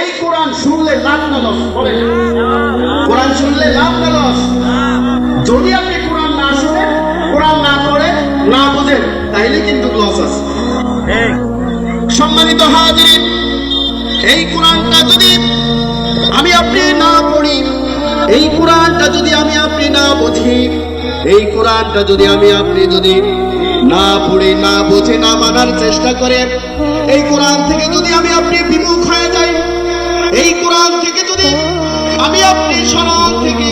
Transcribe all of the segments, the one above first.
এই কোরআন শুনলে লাভ না লস বলেন। কোরআন শুনলে লাভ না লস যদি আপনি কোরআন না শুনেন, কোরআন না পড়েন, না বোঝেন, তাইলে কিন্তু লস আছে। সম্মানিত হাজিরিন, এই কোরআনটা যদি আমি আপনি না পড়ি, এই কোরআনটা যদি আমি আপনি না বুঝি, এই কোরআনটা যদি আমি আপনি যদি না পড়ে, না বুঝে, না মানার চেষ্টা করে এই কোরআন থেকে যদি আমি আপনি বিমুখ হয়ে যাই এই কোরআন থেকে যদি আমি আপনি সমান থেকে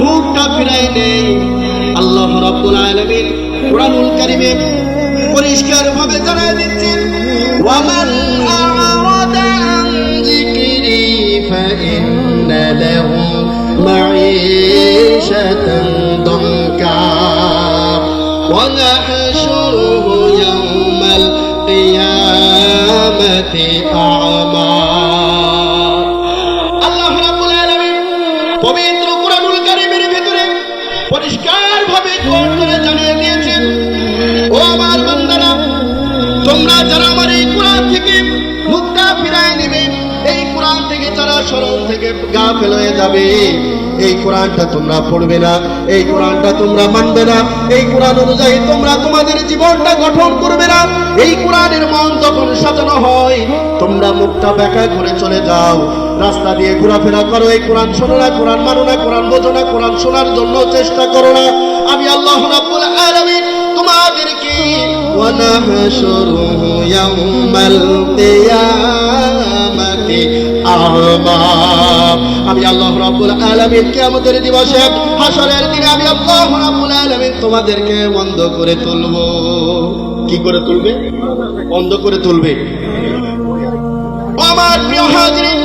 মুখটা ফিরাই নেই, আল্লাহ রাব্বুল আলামিন কোরআনুল কারিমে পরিষ্কার ভাবে জানাই দিচ্ছেন, ওয়ামান আরাদা আন যিকরি ফাইন্না আ যারা আমার এই কোরআন থেকে মুক্তা ফিরায় নেবে, এই কোরআন থেকে যারা স্মরণ থেকে গা হয়ে যাবে। এই কোরআনটা তোমরা পড়বে না, এই কোরআনটা তোমরা মানবে না, এই কোরআন অনুযায়ী তোমরা তোমাদের জীবনটা গঠন করবে না। এই কোরআনের মন যখন সাজানো হয়, তোমরা মুখটা ব্যাখ্যা করে চলে যাও। রাস্তা দিয়ে ঘোরাফেরা করো, এই কোরআন শোনো না, কোরআন মানো না, কোরআন বোঝো না, কোরআন শোনার জন্য চেষ্টা করো না। আমি আল্লাহ রাব্বুল আলামিন তোমাদেরকে ونحشره يوم القيامة أعمى আমি আল্লাহ রাব্বুল আলামিন কিয়ামতের দিবসে হাসরের দিনে আমি আল্লাহ রাব্বুল আলামিন তোমাদেরকে বন্ধ করে তুলব কি করে তুলবে বন্ধ করে তুলবে ও আমার প্রিয় হাজরিন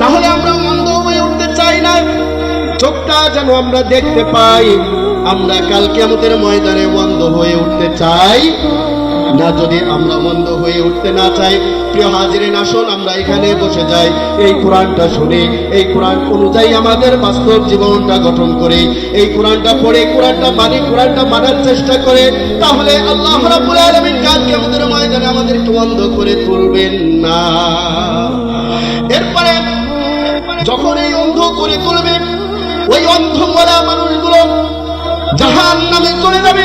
তাহলে আমরা অন্ধ হয়ে উঠতে চাই না চোখটা যেন আমরা দেখতে পাই আমরা কালকে আমাদের ময়দানে বন্ধ হয়ে উঠতে চাই। না যদি আমরা বন্ধ হয়ে উঠতে না চাই, প্রিয় হাজিরিন, আসুন আমরা এখানে বসে যাই। এই কোরআনটা শুনে, এই কোরআন অনুযায়ী আমাদের বাস্তব জীবনটা গঠন করে। এই কোরআনটা পড়ে, কোরআনটা মানে কোরআনটা মানার চেষ্টা করে, তাহলে আল্লাহ রাব্বুল আলামিন কাল আমাদের ময়দানে আমাদেরকে বন্ধ করে তুলবেন না। এরপরে যখন এই অন্ধ করে তুলবে, ওই অন্ধ মানুষগুলো জাহান নামে চলে যাবে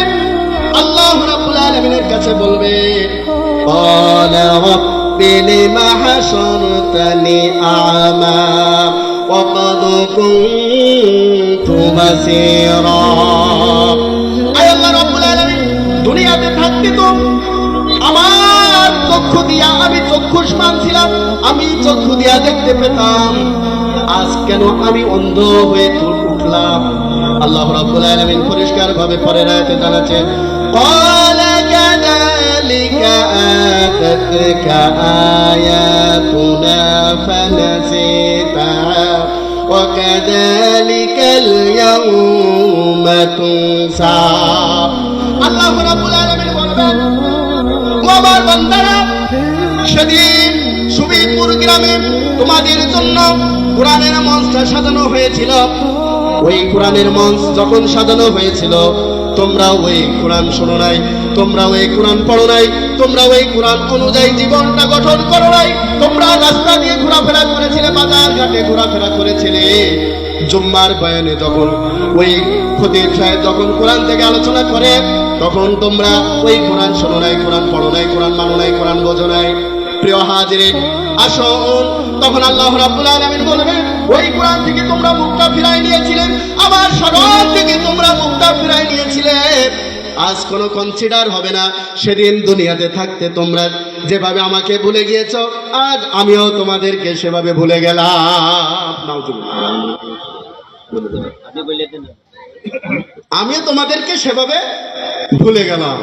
আল্লাহ রাব্বুল আলামিনের কাছে বলবে قال رب لم حشرتني أعمى وقد كنت بصيرا আয় আল্লাহ রাব্বুল আলামিন দুনিয়াতে থাকতে তো আমার চক্ষু দিয়া আমি চক্ষুষ্মান ছিলাম আমি চক্ষু দিয়া দেখতে পেতাম আজ কেন আমি অন্ধ হয়ে তুল উঠলাম আল্লাহ রাব্বুল আলামিন পরিষ্কার ভাবে পরের আয়াতে জানাচ্ছেন قال كذلك آتتك آياتنا فنسيتها وكذلك اليوم تنسى আল্লাহ রাব্বুল আলামিন বলবেন ও আমার বান্দারা সেদিন সুবিদপুর গ্রামে তোমাদের জন্য কোরআনের মঞ্চটা সাজানো হয়েছিল ওই কোরআনের মঞ্চ যখন সাজানো হয়েছিল, তোমরা ওই কোরআন শোনো নাই, তোমরা ওই কোরআন পড়ো নাই, তোমরা ওই কোরআন অনুযায়ী জীবনটা গঠন করো নাই, তোমরা রাস্তা দিয়ে ঘোরাফেরা করেছিলে, বাজার ঘাটে ঘোরাফেরা করেছিলে। জুম্মার বয়ানে যখন ওই খতিব সাহেব যখন কোরআন থেকে আলোচনা করে, তখন তোমরা ওই কোরআন শোনো নাই, কোরআন পড়ো নাই, কোরআন মানো নাই, কোরআন বোঝো নাই। প্রিয় হাজিরে আসুন তখন আল্লাহ রাব্বুল আলামিন বলবেন, ওই কোরআন থেকে তোমরা মুক্তা ফিরাই নিয়েছিলে, আমার স্মরণ থেকে তোমরা মুক্তা ফিরাই নিয়েছিলে আজ কোনো কনসিডার হবে না, সেদিন দুনিয়াতে থাকতে তোমরা যেভাবে আমাকে ভুলে গিয়েছো, আজ আমিও তোমাদেরকে সেভাবে ভুলে গেলাম। আমিও তোমাদেরকে সেভাবে ভুলে গেলাম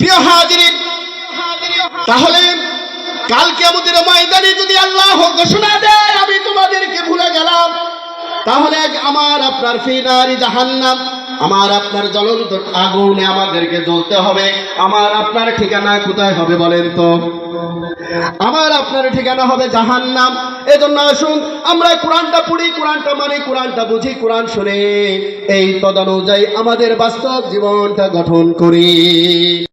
প্রিয় হাজিরিন, তাহলে কালকে আমাদের ময়দানে যদি আল্লাহ ঘোষণা দেয়, আমি তোমাদেরকে ভুলে গেলাম। তাহলে আমার আপনার ফিনারি জাহান্নাম, আমার আপনার জ্বলন্ত আগুনে আমাদেরকে জ্বলতে হবে। আমার আপনার ঠিকানা কোথায় হবে বলেন তো? আমার আপনার ঠিকানা হবে জাহান্নাম। এজন্য আসুন, আমরা কোরআনটা পড়ি, কোরআনটা মানে কোরআনটা বুঝি, কোরআন শুনে। এই তদানুযায়ী আমাদের বাস্তব জীবনটা গঠন করি।